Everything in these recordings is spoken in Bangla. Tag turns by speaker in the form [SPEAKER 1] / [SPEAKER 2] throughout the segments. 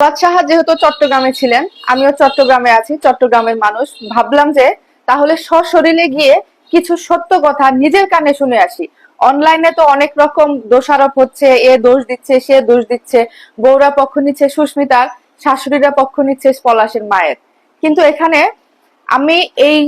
[SPEAKER 1] বাদশাহ যেহেতু চট্টগ্রামে ছিলেন, আমিও চট্টগ্রামে আছি, চট্টগ্রামের মানুষ। ভাবলাম যে তাহলে সশরীরে গিয়ে কিছু সত্য কথা নিজের কানে শুনে আসি। অনলাইনে তো অনেক রকম দোষারোপ হচ্ছে, এ দোষ দিচ্ছে, সে দোষ দিচ্ছে বৌরা পক্ষ নিচ্ছে সুস্মিতার, শাশুড়িরা পক্ষ নিচ্ছে পলাশের মায়ের। কিন্তু এখানে আমি এই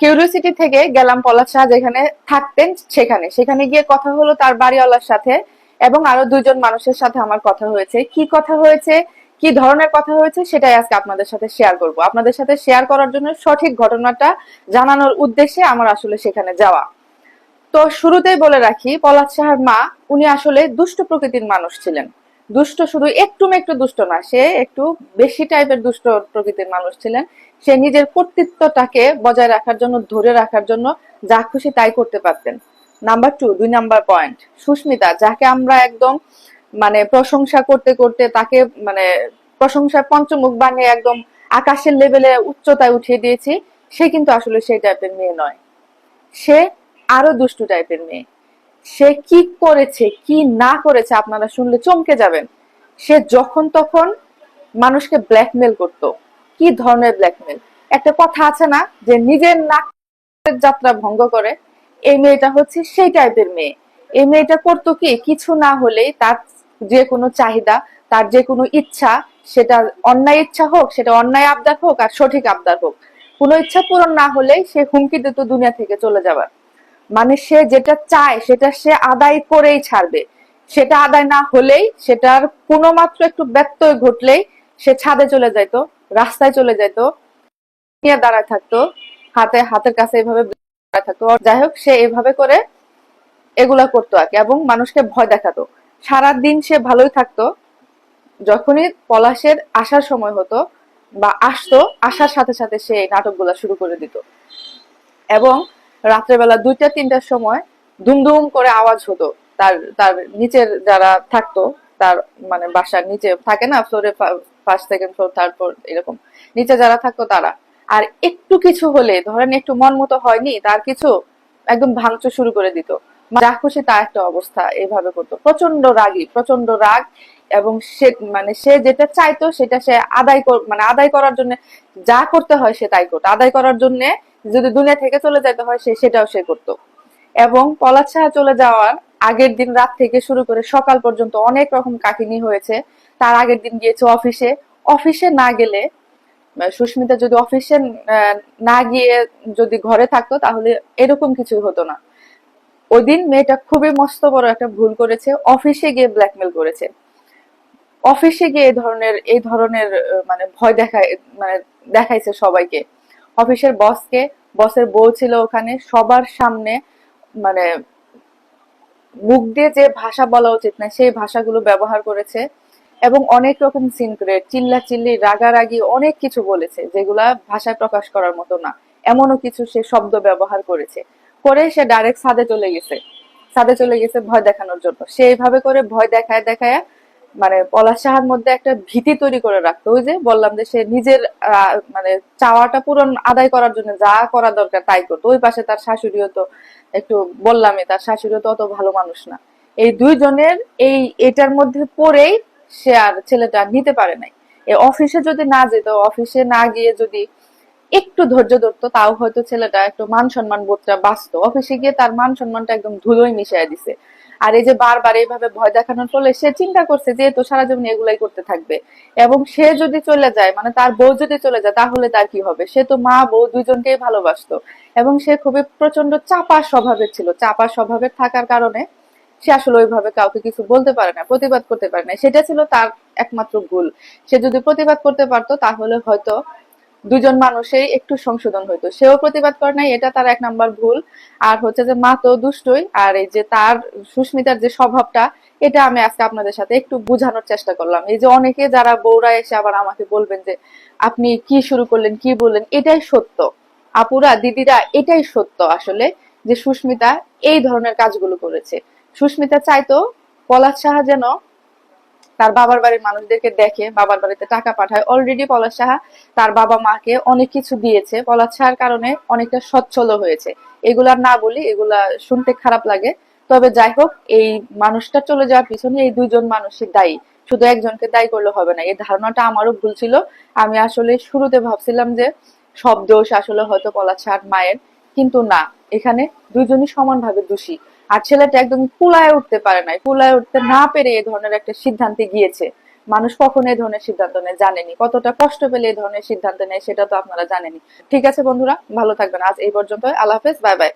[SPEAKER 1] কিউরিওসিটি থেকে গেলাম পলাশ শাহ যেখানে থাকতেন সেখানে। সেখানে গিয়ে কথা হলো তার বাড়িওয়ালার সাথে এবং আরও দুইজন মানুষের সাথে আমার কথা হয়েছে। কি কথা হয়েছে? কি ধরনের কথা হয়েছে সেটাই আজকে আপনাদের সাথে শেয়ার করব। আপনাদের সাথে শেয়ার করার জন্য সঠিক ঘটনাটা জানানোর উদ্দেশ্যে আমার আসলে সেখানে যাওয়া। তো শুরুতেই বলে রাখি, পলাশ শাহর মা, উনি আসলে দুষ্ট প্রকৃতির মানুষ ছিলেন। দুষ্ট শুধু একটু একটু দুষ্ট না, সে একটু বেশি টাইপের দুষ্ট প্রকৃতির মানুষ ছিলেন। সে নিজের কর্তৃত্বটাকে বজায় রাখার জন্য, ধরে রাখার জন্য যা খুশি তাই করতে পারতেন। নাম্বার টু দুই নাম্বার পয়েন্ট সুস্মিতা, যাকে আমরা একদম মানে প্রশংসা করতে করতে তাকে মানে প্রশংসার পঞ্চমুখ বানিয়ে একদম আকাশের লেভেলে উচ্চতায় উঠিয়ে দিয়েছি। সে কিন্তু আসলে সেই টাইপের মেয়ে নয়। সে আরও দুষ্টু টাইপের মেয়ে। সে কি করেছে, কি না করেছে আপনারা শুনলে চমকে যাবেন। সে যখন তখন মানুষকে ব্ল্যাকমেল করত। কি ধরনের ব্ল্যাকমেল একটা কথা আছে না যে নিজের নাকের যাত্রা ভঙ্গ করে। এই মেয়েটা হচ্ছে সেই টাইপের মেয়ে। এই মেয়েটা করতো কি? কিছু না হলেই তার যে কোনো চাহিদা, তার যে কোনো ইচ্ছা, সেটা অন্যায় ইচ্ছা হোক, সেটা অন্যায় আবদার হোক আর সঠিক আবদার হোক। কোনো ইচ্ছা পূরণ না হলেই সে হুমকি দিত দুনিয়া থেকে চলে যাবার। মানে সে যেটা চায়, সেটা সে আদায় করেই ছাড়বে। সেটা আদায় না হলেই, সেটার কোনো মাত্র একটু ব্যত্যয় ঘটলেই সে ছাদে চলে যাইতো, রাস্তায় চলে যাইতো, নিয়ে দাঁড়ায় থাকতো, হাতে, হাতের কাছে এভাবে দাঁড়ায় থাকতো। যাই হোক, সে এভাবে করে এগুলা করতো আর কি, এবং মানুষকে ভয় দেখাতো। সারা দিন সে ভালোই থাকতো। যখনই পলাশের আসার সময় হতো বা আসতো, আসার সাথে সাথে সে নাটকগুলা শুরু করে দিত। এবং রাত্রেবেলা দুইটা, তিনটার সময় দুমদুম করে আওয়াজ হতো। তার তার নিচের যারা থাকতো, তার মানে বাসার নিচে থাকে না ফ্লোরে first second floor third floor এরকম। নিচে যারা থাকতো তারা। আর একটু কিছু হলে, ধরেন একটু মন মতো হয়নি, তার কিছু একদম ভাঙচুর শুরু করে দিত। যা খুশি তা একটা অবস্থা এভাবে করতো। প্রচণ্ড রাগী প্রচণ্ড রাগ এবং সে মানে সে যেটা চাইতো সেটা সে আদায় মানে আদায় করার জন্য যা করতে হয় সে তাই করতো। আদায় করার জন্য যদি দুনিয়া থেকে চলে যেতে হয় সে সেটাও সে করতো। এবং পলাশ সাহা চলে যাওয়ার আগের দিন রাত থেকে শুরু করে সকাল পর্যন্ত অনেক রকম কাহিনী হয়েছে। তার আগের দিন গিয়েছে অফিসে। অফিসে না গেলে সুস্মিতা যদি অফিসে না গিয়ে যদি ঘরে থাকতো তাহলে এরকম কিছু হতো না। ওই দিন মেয়েটা খুবই মস্ত বড় একটা ভুল করেছে, অফিসে গিয়ে ব্ল্যাকমেল করেছে। অফিসে গিয়ে এই ধরনের এই ধরনের মানে ভয় দেখায় মানে দেখাইছে সবাইকে। অফিসের বসকে বসের বউ ছিল ওখানে, সবার সামনে মানে মুখ দিয়ে যে ভাষা বলা উচিত না, সেই ভাষাগুলো ব্যবহার করেছে এবং অনেক রকম সিন করে চিল্লা চিল্লি রাগারাগি, অনেক কিছু বলেছে যেগুলা ভাষায় প্রকাশ করার মতো না। এমনও কিছু সে শব্দ ব্যবহার করেছে। করে সে ডাইরেক্ট ছাদে চলে গেছে। ছাদে চলে গেছে ভয় দেখানোর জন্য। সে এইভাবে করে ভয় দেখায় দেখায় মানে পলাশ সাহার মধ্যে একটা ভীতি তৈরি করে রাখতো। ওই যে বললাম যে সে নিজের মানে চাওয়াটা পূরণ আদায় করার জন্য যা করা দরকার তাই করতো। ওই পাশে তার শাশুড়িও তো একটু বললামই, তার শাশুড়িও তো অত ভালো মানুষ না। এই দুইজনের এই এটার মধ্যে পড়েই সে আর ছেলেটা নিতে পারে নাই। অফিসে যদি না যেত অফিসে না গিয়ে যদি একটু ধৈর্য ধরতো, তাও হয়তো ছেলেটা একটু মান সম্মান বোধটা বাঁচতো। অফিসে গিয়ে তার মান সম্মানটা একদম ধুলোই মিশিয়ে দিছে। আর এই যে বারবার এইভাবে ভয় দেখানোর ফলে সে চিন্তা করছে যে তো সারা জীবন এগুলাই করতে থাকবে। এবং সে যদি চলে যায় মানে তার বউ যদি চলে যায়, তাহলে তার কি হবে? সে তো মা, বউ দুইজনকেই ভালোবাসতো। এবং সে খুবই প্রচণ্ড চাপা স্বভাবের ছিল। চাপা স্বভাবের থাকার কারণে সে আসলে ওইভাবে কাউকে কিছু বলতে পারে না, প্রতিবাদ করতে পারে না। সেটা ছিল তার একমাত্র ভুল। সে যদি প্রতিবাদ করতে পারতো, তাহলে হয়তো দুজন মানুষেই একটু সংশোধন হইতো। সেও প্রতিবাদ করে নাই, এটা তার এক নাম্বার ভুল। আর হচ্ছে যে মা তো দুষ্টই, আর এই যে তার সুস্মিতার যে স্বভাবটা, এটা আমি আজকে আপনাদের সাথে একটু বোঝানোর চেষ্টা করলাম। এই যে অনেকে যারা বউরা এসে আবার আমাকে বলবেন যে, আপনি কি শুরু করলেন, কি বললেন? এটাই সত্য। আপুরা, দিদিরা, এটাই সত্য আসলে যে সুস্মিতা এই ধরনের কাজগুলো করেছে। সুস্মিতা চাইতো পলাশ সাহা যেন তার বাবার বাড়ির মানুষদেরকে দেখে বাবার বাড়িতে টাকা পাঠায়। অলরেডি পলাশ সাহা তার বাবা মাকে অনেক কিছু দিয়েছে। পলাশ সাহার কারণে অনেকটা সচ্ছল হয়েছে। এগুলা না বলি, এগুলা শুনতে খারাপ লাগে। তবে যাই হোক, এই মানুষটা চলে যাওয়ার পিছনে এই দুইজন মানুষই দায়ী। শুধু একজনকে দায়ী করলে হবে না। এই ধারণাটা আমারও ভুল ছিল। আমি আসলে শুরুতে ভাবছিলাম যে সব দোষ আসলে হয়তো পলাশ আর মায়ের। কিন্তু না, এখানে দুইজনই সমানভাবে দোষী। আর ছেলেটা একদম কুলায় উঠতে পারে নাই কুলায় উঠতে না পেরে এ ধরনের একটা সিদ্ধান্তে গিয়েছে। মানুষ কখন এ ধরনের সিদ্ধান্ত নেয়, জানেনি। কতটা কষ্ট পেলে এ ধরনের সিদ্ধান্ত নেয়, সেটা তো আপনারা জানেনি ঠিক আছে বন্ধুরা, ভালো থাকবেন। আজ এই পর্যন্ত আল্লাহ হাফেজ, বাই বাই।